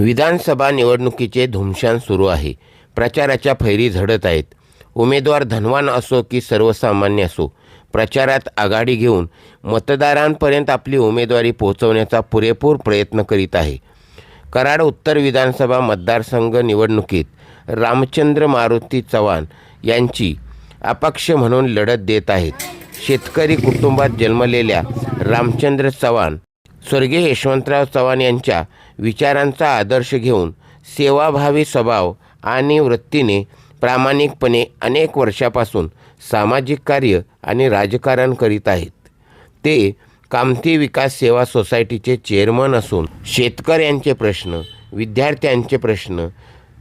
विधानसभा निवडणुकीचे धुमशान सुरू आहे. प्रचाराच्या फैरी झडत आहेत. उमेदवार धनवान असो की सर्वसामान्य असो प्रचारात आघाडी घेऊन मतदारांपर्यंत आपली उमेदवारी पोहोचवण्याचा पुरेपूर प्रयत्न करीत आहे. कराड उत्तर विधानसभा मतदारसंघ निवडणुकीत रामचंद्र मारुती चव्हाण यांची अपक्ष म्हणून लढत देत आहेत. शेतकरी कुटुंबात जन्मलेल्या रामचंद्र चव्हाण स्वर्गीय यशवंतराव चव्हाण यांच्या विचारांचा आदर्श घेऊन सेवाभावी स्वभाव आणि वृत्तीने प्रामाणिकपणे अनेक वर्षापासून सामाजिक कार्य आणि राजकारण करीत आहेत. ते कामती विकास सेवा सोसायटीचे चेअरमन असून शेतकऱ्यांचे प्रश्न विद्यार्थ्यांचे प्रश्न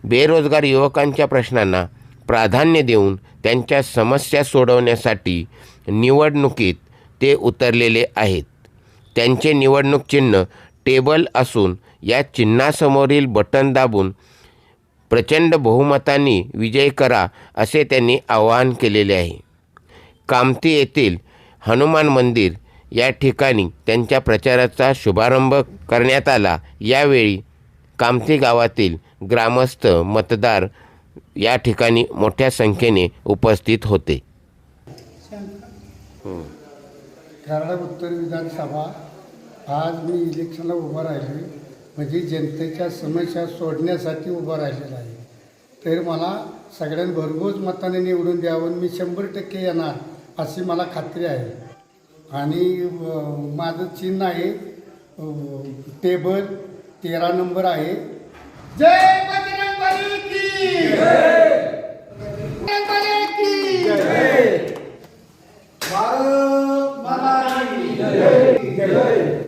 बेरोजगार युवकांच्या प्रश्नांना प्राधान्य देऊन त्यांच्या समस्या सोडवण्यासाठी निवडणुकीत ते उतरलेले आहेत. त्यांचे निवडणूक चिन्ह टेबल असून या चिन्हासमोरील बटन दाबून प्रचंड बहुमतांनी विजय करा असे त्यांनी आवाहन केलेले आहे. कामती येथील हनुमान मंदिर या ठिकाणी त्यांच्या प्रचाराचा शुभारंभ करण्यात आला. यावेळी कामती गावातील ग्रामस्थ मतदार या ठिकाणी मोठ्या संख्येने उपस्थित होते. कराड उत्तर विधानसभा आज मी इलेक्शनला उभा राहिलो. म्हणजे जनतेच्या समस्या सोडण्यासाठी उभा राहिलेला आहे. तर मला सगळ्यांनी भरघोस मताने निवडून द्यावं मी शंभर टक्के येणार अशी मला खात्री आहे. आणि माझं चिन्ह आहे टेबल तेरा नंबर आहे. जय बजरंग बली की बजरंग बली की भारत माता की